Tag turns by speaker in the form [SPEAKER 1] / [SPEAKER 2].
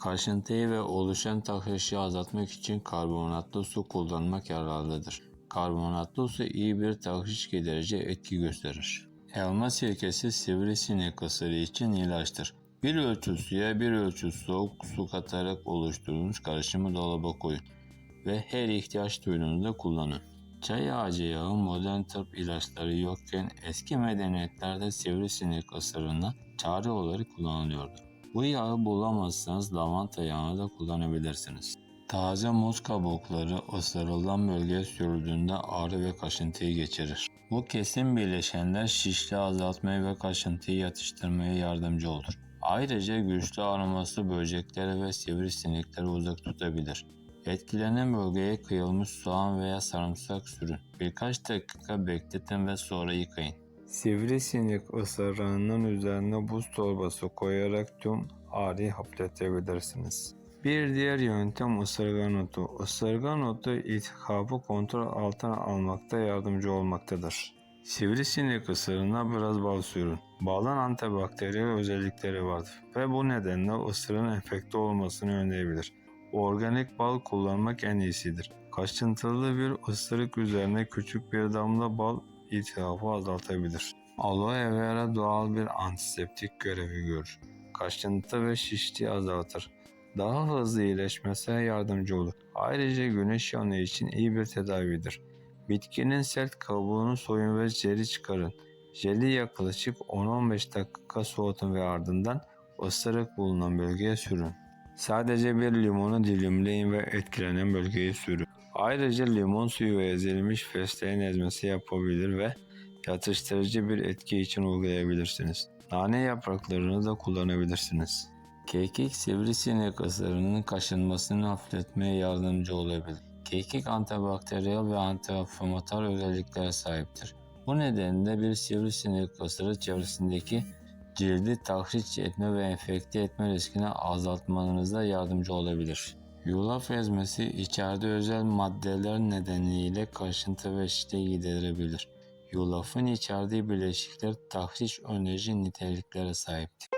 [SPEAKER 1] Kaşıntıyı ve oluşan tahrişi azaltmak için karbonatlı su kullanmak yararlıdır. Karbonatlı su iyi bir tahriş giderici etki gösterir. Elma sirkesi sivrisinek ısırığı için ilaçtır. Bir ölçü suya bir ölçü soğuk su katarak oluşturulmuş karışımı dolaba koyun ve her ihtiyaç duyduğunuzda kullanın. Çay ağacı yağı modern tıp ilaçları yokken eski medeniyetlerde sivrisinek ısırığına çare olarak kullanılıyordu. Bu yağı bulamazsanız lavanta yağını da kullanabilirsiniz. Taze muz kabukları ısırılan bölgeye sürüldüğünde ağrı ve kaşıntıyı geçirir. Bu kesin bileşenler şişliği azaltmaya ve kaşıntıyı yatıştırmaya yardımcı olur. Ayrıca güçlü aroması böcekleri ve sivrisinekleri uzak tutabilir. Etkilenen bölgeye kıyılmış soğan veya sarımsak sürün. Birkaç dakika bekletin ve sonra yıkayın. Sivrisinek ısırığının üzerine buz torbası koyarak tüm ağrıyı hafifletebilirsiniz. Bir diğer yöntem ısırgan otu. Isırgan otu iltihabı kontrol altına almakta yardımcı olmaktadır. Sivrisinek ısırığına biraz bal sürün. Balın antibakteriyel özellikleri vardır ve bu nedenle ısırığın enfekte olmasını önleyebilir. Organik bal kullanmak en iyisidir. Kaşıntılı bir ısırık üzerine küçük bir damla bal iltihabı azaltabilir. Aloe vera doğal bir antiseptik görevi görür. Kaşıntı ve şişliği azaltır. Daha hızlı iyileşmesine yardımcı olur. Ayrıca güneş yanığı için iyi bir tedavidir. Bitkinin sert kabuğunu soyun ve jeli çıkarın. Jeli yaklaşık 10-15 dakika soğutun ve ardından ısırık bulunan bölgeye sürün. Sadece bir limonu dilimleyin ve etkilenen bölgeye sürün. Ayrıca limon suyu ve ezilmiş fesleğen ezmesi yapabilir ve yatıştırıcı bir etki için uygulayabilirsiniz. Nane yapraklarını da kullanabilirsiniz. Kekik sivrisinek ısırığının kaşınmasını hafifletmeye yardımcı olabilir. Kekik antibakteriyel ve antiinflamatuar özelliklere sahiptir. Bu nedenle bir sivrisinek ısırığı çevresindeki cildi tahriş etme ve enfekte etme riskini azaltmanıza yardımcı olabilir. Yulaf ezmesi içeride özel maddeler nedeniyle kaşıntı ve şişliği giderebilir. Yulafın içerdiği bileşikler tahriş önleyici niteliklere sahiptir.